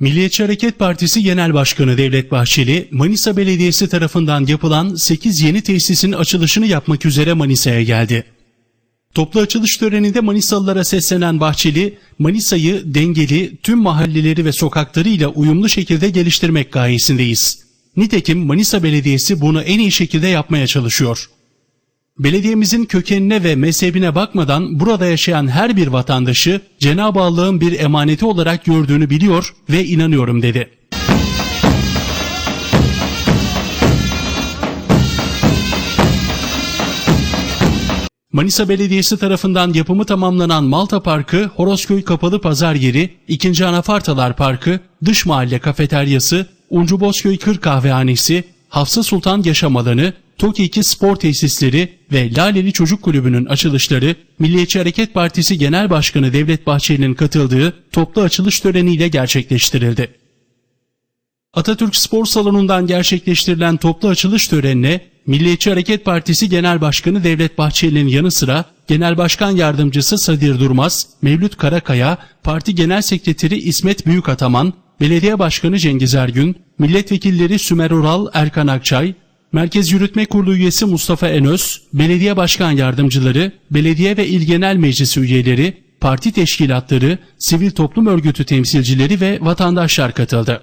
Milliyetçi Hareket Partisi Genel Başkanı Devlet Bahçeli, Manisa Belediyesi tarafından yapılan 8 yeni tesisin açılışını yapmak üzere Manisa'ya geldi. Toplu açılış töreninde Manisalılara seslenen Bahçeli, Manisa'yı dengeli, tüm mahalleleri ve sokaklarıyla uyumlu şekilde geliştirmek gayesindeyiz. Nitekim Manisa Belediyesi bunu en iyi şekilde yapmaya çalışıyor. Belediyemizin kökenine ve mezhebine bakmadan burada yaşayan her bir vatandaşı Cenab-ı Allah'ın bir emaneti olarak gördüğünü biliyor ve inanıyorum dedi. Manisa Belediyesi tarafından yapımı tamamlanan Malta Parkı, Horozköy Kapalı Pazar Yeri, 2. Anafartalar Parkı, Dış Mahalle Kafeteryası, Uncu Bozköy Kır Kahvehanesi, Hafsa Sultan Yaşam Alanı, TOKİ 2 Spor Tesisleri ve Laleli Çocuk Kulübü'nün açılışları Milliyetçi Hareket Partisi Genel Başkanı Devlet Bahçeli'nin katıldığı toplu açılış töreniyle gerçekleştirildi. Atatürk Spor Salonu'ndan gerçekleştirilen toplu açılış törenine Milliyetçi Hareket Partisi Genel Başkanı Devlet Bahçeli'nin yanı sıra Genel Başkan Yardımcısı Sadir Durmaz, Mevlüt Karakaya, Parti Genel Sekreteri İsmet Büyükataman, Belediye Başkanı Cengiz Ergün, Milletvekilleri Sümer Oral, Erkan Akçay, Merkez Yürütme Kurulu üyesi Mustafa Enöz, Belediye Başkan Yardımcıları, Belediye ve İl Genel Meclisi üyeleri, parti teşkilatları, sivil toplum örgütü temsilcileri ve vatandaşlar katıldı.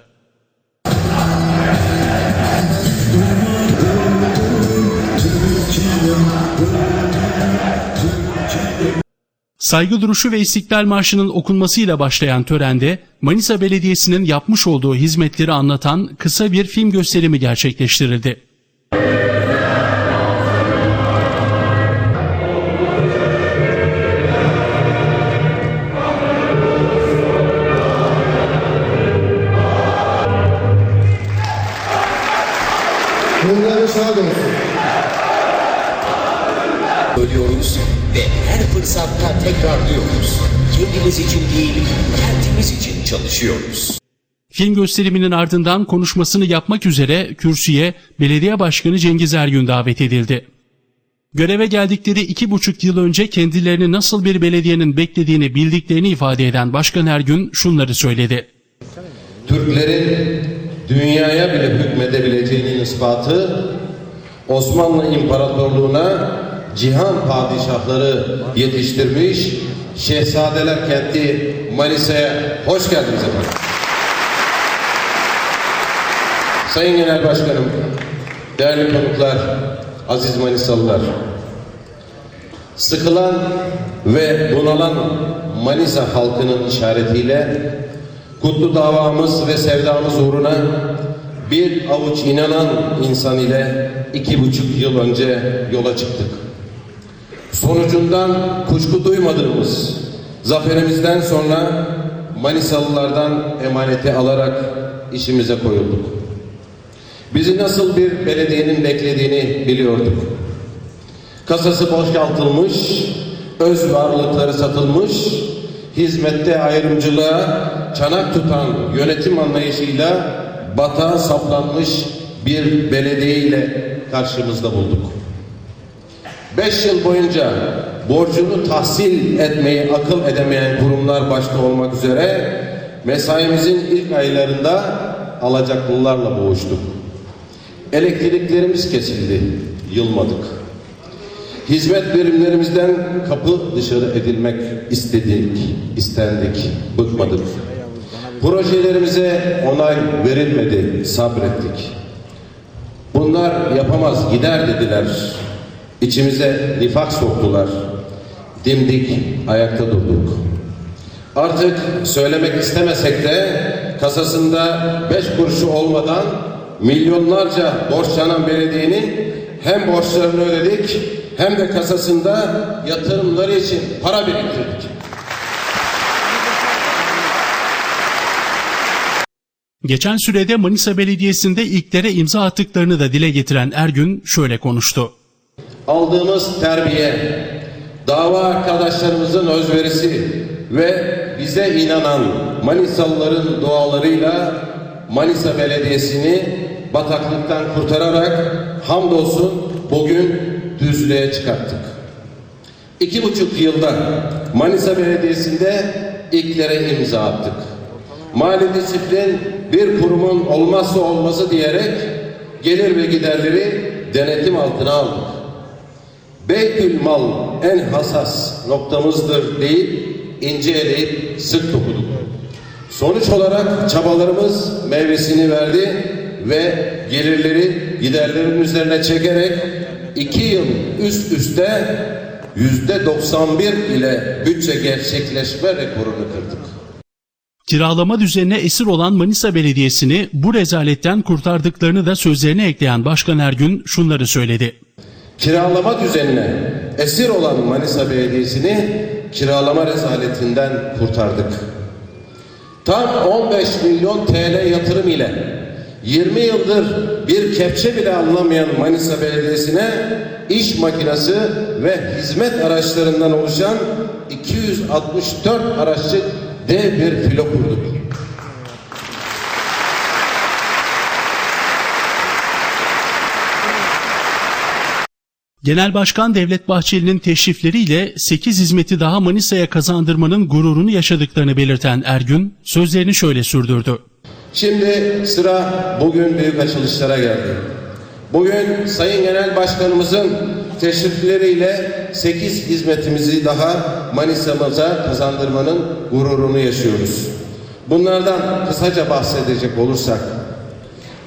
Saygı duruşu ve İstiklal Marşı'nın okunmasıyla başlayan törende Manisa Belediyesi'nin yapmış olduğu hizmetleri anlatan kısa bir film gösterimi gerçekleştirildi. Film gösteriminin ardından konuşmasını yapmak üzere kürsüye Belediye Başkanı Cengiz Ergün davet edildi. Göreve geldikleri iki buçuk yıl önce kendilerini nasıl bir belediyenin beklediğini bildiklerini ifade eden Başkan Ergün şunları söyledi. Türklerin dünyaya bile hükmedebileceğinin ispatı Osmanlı İmparatorluğu'na cihan padişahları yetiştirmiş Şehzadeler kenti Manisa'ya hoş geldiniz efendim. Sayın Genel Başkanım, değerli konuklar, aziz Manisalılar. Sıkılan ve bunalan Manisa halkının işaretiyle kutlu davamız ve sevdamız uğruna bir avuç inanan insan ile iki buçuk yıl önce yola çıktık. Sonucundan kuşku duymadığımız zaferimizden sonra Manisalılardan emaneti alarak işimize koyulduk. Bizi nasıl bir belediyenin beklediğini biliyorduk. Kasası boşaltılmış, öz varlıkları satılmış, hizmette ayrımcılığa çanak tutan yönetim anlayışıyla batağa saplanmış bir belediye ile karşımızda bulduk. Beş yıl boyunca borcunu tahsil etmeyi akıl edemeyen kurumlar başta olmak üzere mesaimizin ilk aylarında alacaklılarla boğuştuk. Elektriklerimiz kesildi, yılmadık. Hizmet birimlerimizden kapı dışarı edilmek istedik, istendik, bıkmadık. Projelerimize onay verilmedi, sabrettik. Bunlar yapamaz gider dediler. İçimize nifak soktular. Dimdik ayakta durduk. Artık söylemek istemesek de kasasında beş kuruşu olmadan milyonlarca borçlanan belediyenin hem borçlarını ödedik hem de kasasında yatırımları için para biriktirdik. Geçen sürede Manisa Belediyesi'nde ilklere imza attıklarını da dile getiren Ergün şöyle konuştu. aldığımız terbiye, dava arkadaşlarımızın özverisi ve bize inanan Manisalıların dualarıyla Manisa Belediyesi'ni bataklıktan kurtararak hamdolsun bugün düzlüğe çıkarttık. İki buçuk yılda Manisa Belediyesi'nde ilklere imza attık. mali disiplin bir kurumun olmazsa olmazı diyerek gelir ve giderleri denetim altına aldık. Beytül mal en hassas noktamızdır deyip ince eleyip sık dokuduk. Sonuç olarak çabalarımız meyvesini verdi ve gelirleri giderlerin üzerine çekerek iki yıl üst üste yüzde 91 ile bütçe gerçekleşme rekorunu kırdık. Kiralama düzenine esir olan Manisa Belediyesi'ni bu rezaletten kurtardıklarını da sözlerine ekleyen Başkan Ergün şunları söyledi. Kiralama düzenine esir olan Manisa Belediyesi'ni kiralama rezaletinden kurtardık. Tam 15 milyon TL yatırım ile 20 yıldır bir kepçe bile anlamayan Manisa Belediyesi'ne iş makinesi ve hizmet araçlarından oluşan 264 araçlı dev bir filo kurduk. Genel Başkan Devlet Bahçeli'nin teşrifleriyle 8 hizmeti daha Manisa'ya kazandırmanın gururunu yaşadıklarını belirten Ergün sözlerini şöyle sürdürdü. Şimdi sıra bugün büyük açılışlara geldi. Bugün Sayın Genel Başkanımızın teşrifleriyle 8 hizmetimizi daha Manisa'mıza kazandırmanın gururunu yaşıyoruz. Bunlardan kısaca bahsedecek olursak,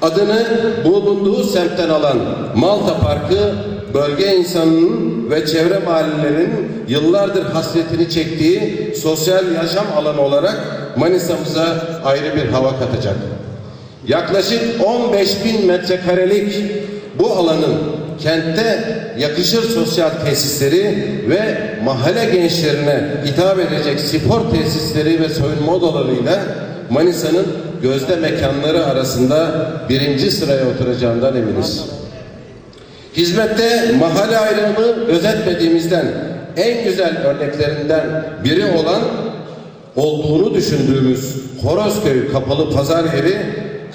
adını bulunduğu semtten alan Malta Parkı, bölge insanının ve çevre mahallelerinin yıllardır hasretini çektiği sosyal yaşam alanı olarak Manisa'mıza ayrı bir hava katacak. Yaklaşık 15 bin metrekarelik bu alanın kentte yakışır sosyal tesisleri ve mahalle gençlerine hitap edecek spor tesisleri ve soyunma odalarıyla Manisa'nın gözde mekanları arasında birinci sıraya oturacağından eminiz. Hizmette mahalle ayrımı gözetmediğimizden en güzel örneklerinden biri olan olduğunu düşündüğümüz Horozköy kapalı pazar yeri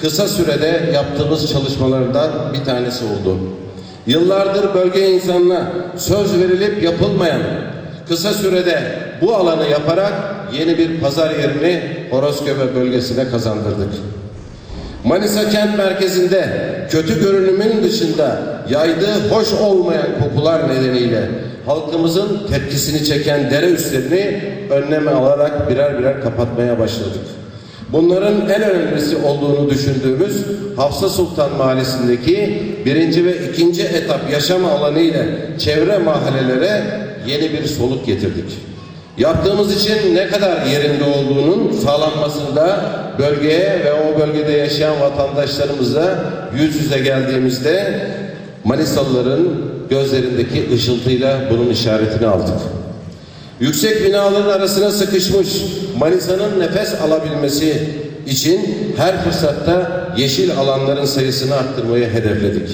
kısa sürede yaptığımız çalışmalardan bir tanesi oldu. Yıllardır bölge insanına söz verilip yapılmayan kısa sürede bu alanı yaparak yeni bir pazar yerini Horozköy bölgesine kazandırdık. Manisa kent merkezinde kötü görünümün dışında yaydığı hoş olmayan kokular nedeniyle halkımızın tepkisini çeken dere üstlerini önleme alarak birer birer kapatmaya başladık. Bunların en önemlisi olduğunu düşündüğümüz Hafsa Sultan Mahallesi'ndeki birinci ve ikinci etap yaşam alanı ile çevre mahallelere yeni bir soluk getirdik. Yaptığımız için ne kadar yerinde olduğunun sağlanmasında bölgeye ve o bölgede yaşayan vatandaşlarımızla yüz yüze geldiğimizde Manisalıların gözlerindeki ışıltıyla bunun işaretini aldık. Yüksek binaların arasına sıkışmış Manisa'nın nefes alabilmesi için her fırsatta yeşil alanların sayısını arttırmayı hedefledik.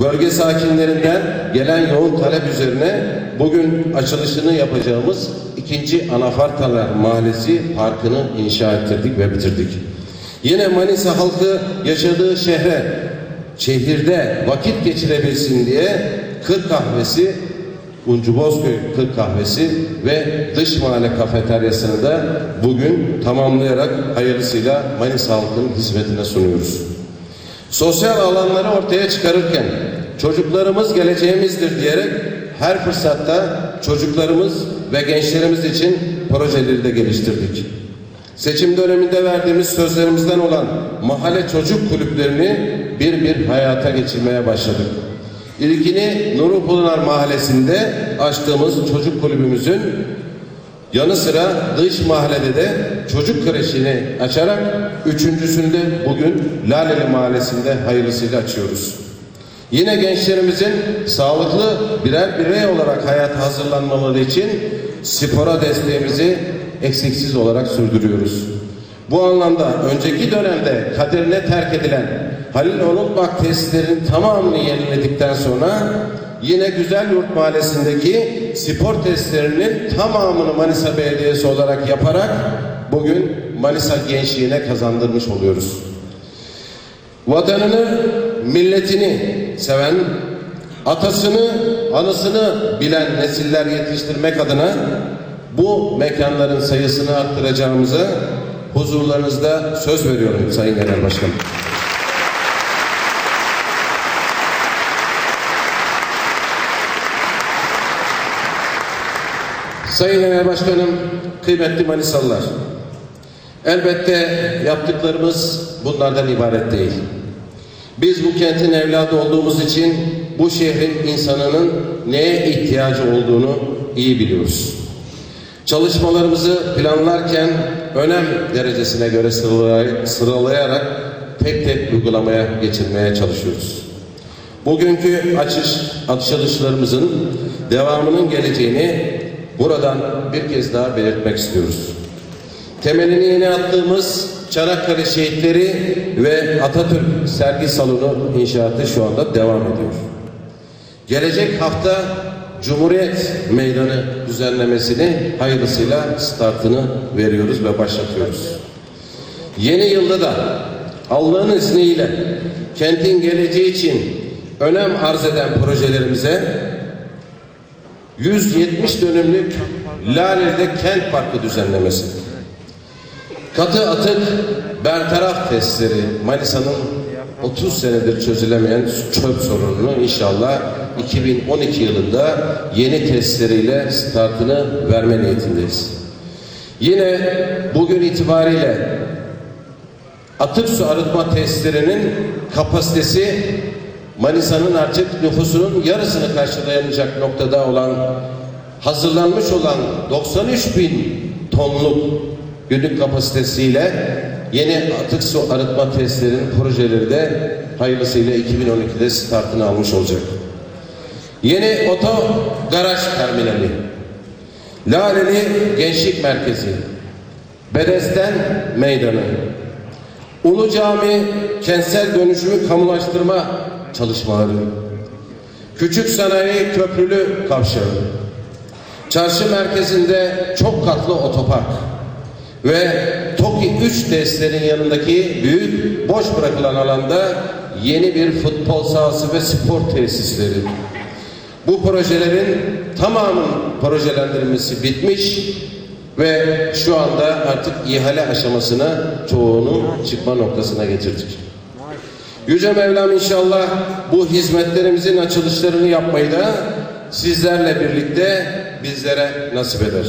Bölge sakinlerinden gelen yoğun talep üzerine bugün açılışını yapacağımız ikinci Anafartalar Mahallesi Parkı'nı inşa ettirdik ve bitirdik. Yine Manisa halkı yaşadığı şehre, şehirde vakit geçirebilsin diye Kır Kahvesi, Uncu Kır Kahvesi ve Dış Mahalle Kafeteryası'nı da bugün tamamlayarak hayırlısıyla Manisa halkının hizmetine sunuyoruz. Sosyal alanları ortaya çıkarırken çocuklarımız geleceğimizdir diyerek her fırsatta çocuklarımız ve gençlerimiz için projeleri de geliştirdik. Seçim döneminde verdiğimiz sözlerimizden olan mahalle çocuk kulüplerini bir bir hayata geçirmeye başladık. İlkini Nurupınar Mahallesi'nde açtığımız çocuk kulübümüzün yanı sıra dış mahallede de çocuk kreşini açarak üçüncüsünü de bugün Laleli Mahallesi'nde hayırlısıyla açıyoruz. Yine gençlerimizin sağlıklı birer birey olarak hayata hazırlanmaları için spora desteğimizi eksiksiz olarak sürdürüyoruz. Bu anlamda önceki dönemde kaderine terk edilen Halil Onutbak tesislerinin tamamını yeniledikten sonra yine Güzel Yurt Mahallesi'ndeki spor tesislerinin tamamını Manisa Belediyesi olarak yaparak bugün Manisa gençliğine kazandırmış oluyoruz. Vatanını, milletini seven, atasını, anısını bilen nesiller yetiştirmek adına bu mekanların sayısını arttıracağımıza, huzurlarınızda söz veriyorum Sayın Genel Başkanım. Sayın Genel Başkanım, kıymetli Manisalılar. Elbette yaptıklarımız bunlardan ibaret değil. Biz bu kentin evladı olduğumuz için bu şehrin insanının neye ihtiyacı olduğunu iyi biliyoruz. Çalışmalarımızı planlarken önem derecesine göre sıralay- sıralayarak tek tek uygulamaya geçirmeye çalışıyoruz. Bugünkü açış, açılışlarımızın devamının geleceğini buradan bir kez daha belirtmek istiyoruz. Temelini yeni attığımız Çanakkale Şehitleri ve Atatürk Sergi Salonu inşaatı şu anda devam ediyor. Gelecek hafta Cumhuriyet Meydanı düzenlemesini hayırlısıyla startını veriyoruz ve başlatıyoruz. Yeni yılda da Allah'ın izniyle kentin geleceği için önem arz eden projelerimize 170 dönümlük Laleli'de kent parkı düzenlemesi, katı atık bertaraf testleri Manisa'nın 30 senedir çözülemeyen çöp sorununu inşallah 2012 yılında yeni testleriyle startını verme niyetindeyiz. Yine bugün itibariyle atık su arıtma testlerinin kapasitesi Manisa'nın artık nüfusunun yarısını karşılayamayacak noktada olan hazırlanmış olan 93 bin tonluk günlük kapasitesiyle yeni atık su arıtma testlerinin projeleri de hayırlısıyla 2012'de startını almış olacak. Yeni oto garaj terminali, Laleli Gençlik Merkezi, Bedesten Meydanı, Ulu Cami kentsel dönüşümü kamulaştırma çalışmaları, Küçük Sanayi Köprülü Kavşağı, Çarşı merkezinde çok katlı otopark ve TOKİ 3 testlerin yanındaki büyük boş bırakılan alanda yeni bir futbol sahası ve spor tesisleri. Bu projelerin tamamının projelendirilmesi bitmiş ve şu anda artık ihale aşamasına çoğunu çıkma noktasına getirdik. Yüce Mevlam inşallah bu hizmetlerimizin açılışlarını yapmayı da sizlerle birlikte bizlere nasip eder.